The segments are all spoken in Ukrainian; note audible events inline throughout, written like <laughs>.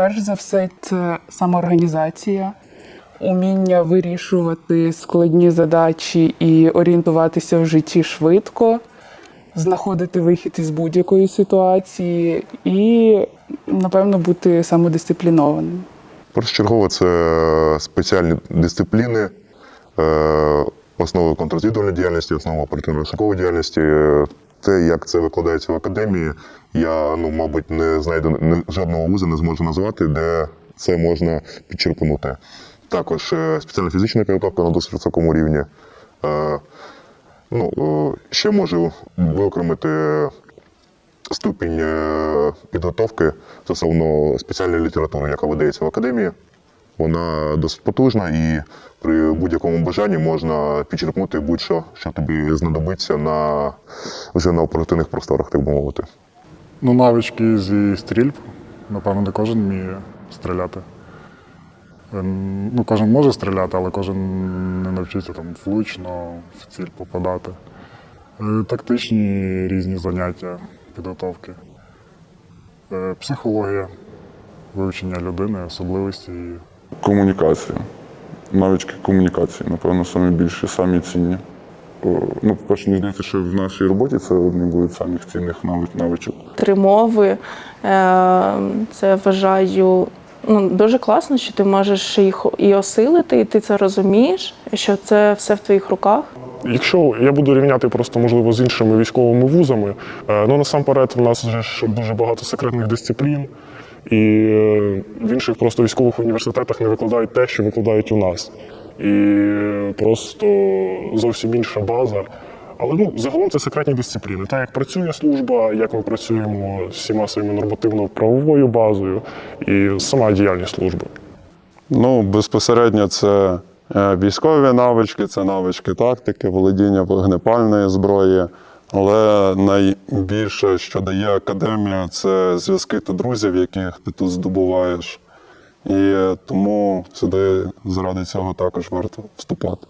перш за все, це самоорганізація, уміння вирішувати складні задачі і орієнтуватися в житті швидко, знаходити вихід із будь-якої ситуації і, напевно, бути самодисциплінованим. Першочергово це спеціальні дисципліни, е, основи контррозвідувальної діяльності, основи оперативно-розшукової діяльності. Те, як це викладається в академії, я, ну, мабуть, не знайду жодного вузу, не зможу назвати, де це можна підчерпнути. Також е, спеціальна фізична підготовка на досить високому рівні. Е, Ну, е, ще можу виокремити ступінь підготовки стосовно спеціальної літератури, яка видається в академії. Вона досить потужна і при будь-якому бажанні можна підчерпнути будь-що, що тобі знадобиться на вже на оперативних просторах, так би мовити. Ну, навички зі стрільб. Напевно, не кожен вміє стріляти. Ем, Ну, кожен може стріляти, але кожен не навчиться там влучно в ціль попадати. Е, Тактичні різні заняття, підготовки. Е, Психологія, вивчення людини, особливості. Комунікація. Навички комунікації, напевно, самі більші, самі цінні. Ну, по-перше, мені здається, що в нашій роботі це одні будуть самих цінних навич- навичок. три мови. Е, Це вважаю ну, дуже класно, що ти можеш їх і осилити, і ти це розумієш, що це все в твоїх руках. Якщо я буду рівняти просто можливо з іншими військовими вузами, е, ну насамперед в нас вже дуже багато секретних дисциплін, і е, в інших просто військових університетах не викладають те, що викладають у нас. І просто зовсім інша база. Але ну, загалом це секретні дисципліни. Так як працює служба, як ми працюємо з всіма своїми нормативно-правовою базою і сама діяльність служби. Ну, безпосередньо це е, військові навички, це навички тактики, володіння вогнепальної зброї. Але найбільше, що дає академія, це зв'язки та друзів, яких ти тут здобуваєш. І тому сюди заради цього також варто вступати.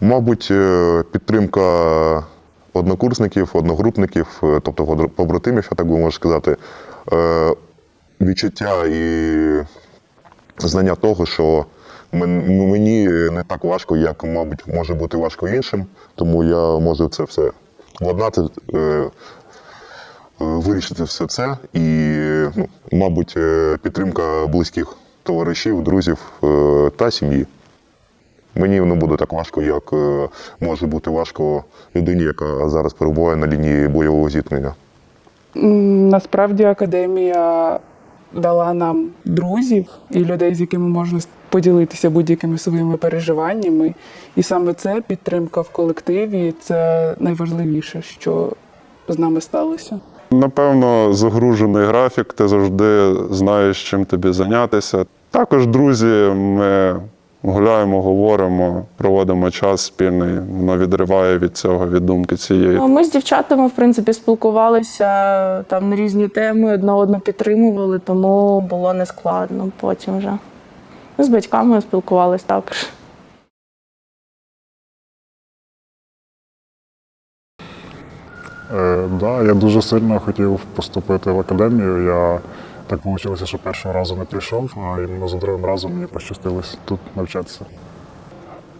Мабуть, е, підтримка однокурсників, одногрупників, е, тобто побратимів, я так би можу сказати, е, відчуття і знання того, що мені не так важко, як, мабуть, може бути важко іншим, тому я можу це все владнати, е, е, вирішити все це. І, ну, мабуть, е, підтримка близьких товаришів, друзів та сім'ї. Мені не буде так важко, як може бути важко людині, яка зараз перебуває на лінії бойового зіткнення. Насправді академія дала нам друзів і людей, з якими можна поділитися будь-якими своїми переживаннями. І саме це підтримка в колективі це найважливіше, що з нами сталося. Напевно, загружений графік, ти завжди знаєш, чим тобі зайнятися. Також друзі, ми гуляємо, говоримо, проводимо час спільний. Воно відриває від цього, від думки цієї. Ну, Ми з дівчатами, в принципі, спілкувалися там на різні теми, одна одну підтримували, тому було нескладно потім вже. Ну, З батьками спілкувалися також. Е, да, я дуже сильно хотів поступити в академію. Я так вийшло, що першого разу не прийшов, а іменно за другим разом мені пощастилось тут навчатися.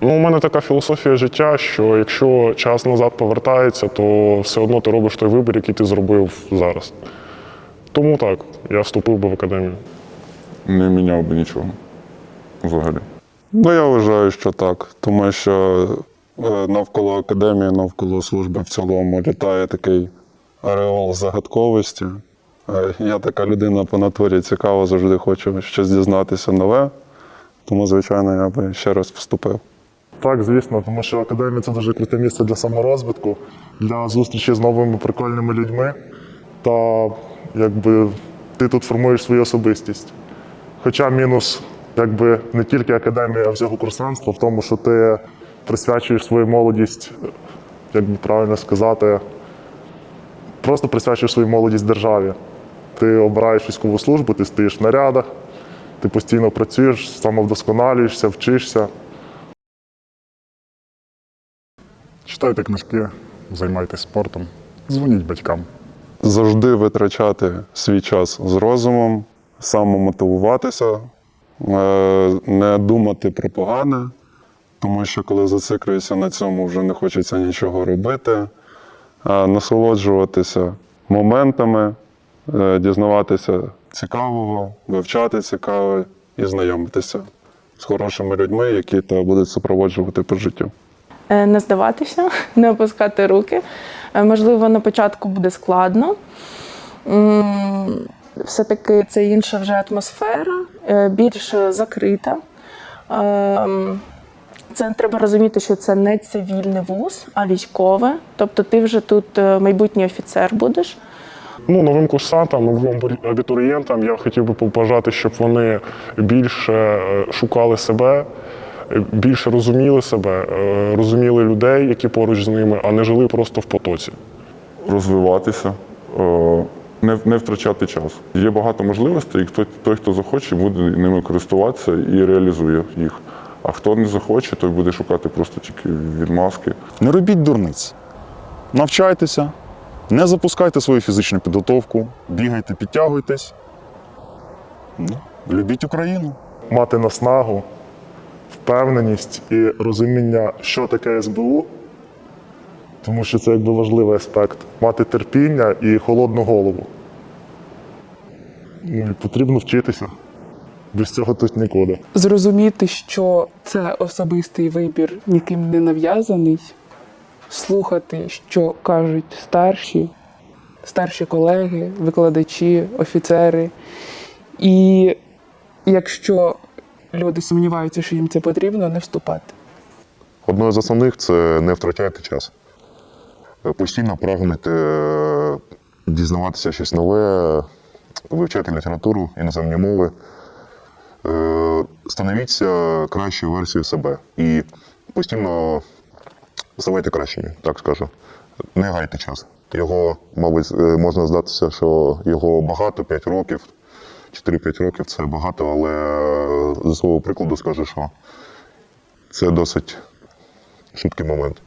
Ну, у мене така філософія життя, що якщо час назад повертається, то все одно ти робиш той вибір, який ти зробив зараз. Тому так, я вступив би в академію. не міняв би нічого взагалі. Ну, я вважаю, що так, тому що е, навколо академії, навколо служби в цілому літає такий ареол загадковості. Е, Я така людина по натурі цікава, завжди хочу щось дізнатися нове. Тому, звичайно, я би ще раз вступив. Так, звісно, тому що академія це дуже круте місце для саморозвитку, для зустрічі з новими прикольними людьми. Та якби ти тут формуєш свою особистість. Хоча мінус, якби не тільки академія, а всього курсантства в тому, що ти присвячуєш свою молодість, як би правильно сказати, просто присвячуєш свою молодість державі. Ти обираєш військову службу, ти стоїш в нарядах, ти постійно працюєш, самовдосконалюєшся, вчишся. Читайте книжки, займайтесь спортом, дзвоніть батькам. завжди витрачати свій час з розумом, самомотивуватися, не думати про погане, тому що коли зациклюєшся на цьому, вже не хочеться нічого робити, насолоджуватися моментами, е, дізнаватися цікавого, вивчати цікаве і знайомитися з хорошими людьми, які тебе будуть супроводжувати по життю. Е, Не здаватися, <laughs> не опускати руки. Е, Можливо, на початку буде складно. Все-таки це інша вже атмосфера, е, більш закрита. Ем, Це треба розуміти, що це не цивільний вуз, а військове. Тобто ти вже тут е, майбутній офіцер будеш. Ну, новим курсантам, новим абітурієнтам я хотів би побажати, щоб вони більше е, шукали себе, е, більше розуміли себе, е, розуміли людей, які поруч з ними, а не жили просто в потоці. розвиватися, е, не, не втрачати час. Є багато можливостей, і хто, той, хто захоче, буде ними користуватися і реалізує їх. А хто не захоче, той буде шукати просто тільки відмазки. Не робіть дурниць. Навчайтеся, не запускайте свою фізичну підготовку, бігайте, підтягуйтесь. Ну, Любіть Україну. Мати наснагу, впевненість і розуміння, що таке СБУ, тому що це якби важливий аспект. Мати терпіння і холодну голову. Ну, і потрібно вчитися. Без цього тут нікуди. Зрозуміти, що це особистий вибір, ніким не нав'язаний, слухати, що кажуть старші, старші колеги, викладачі, офіцери. І якщо люди сумніваються, що їм це потрібно, не вступати. Одною з основних це не втрачайте час. Постійно прагнете дізнаватися щось нове, вивчати літературу, іноземні мови. Е, Становіться кращою версією себе і постійно ставайте кращими, так скажу. Не гайте час. Його, мабуть, е, можна здатися, що його багато, 5 років, 4-5 років це багато, але е, зі свого прикладу скажу, що це досить швидкий момент.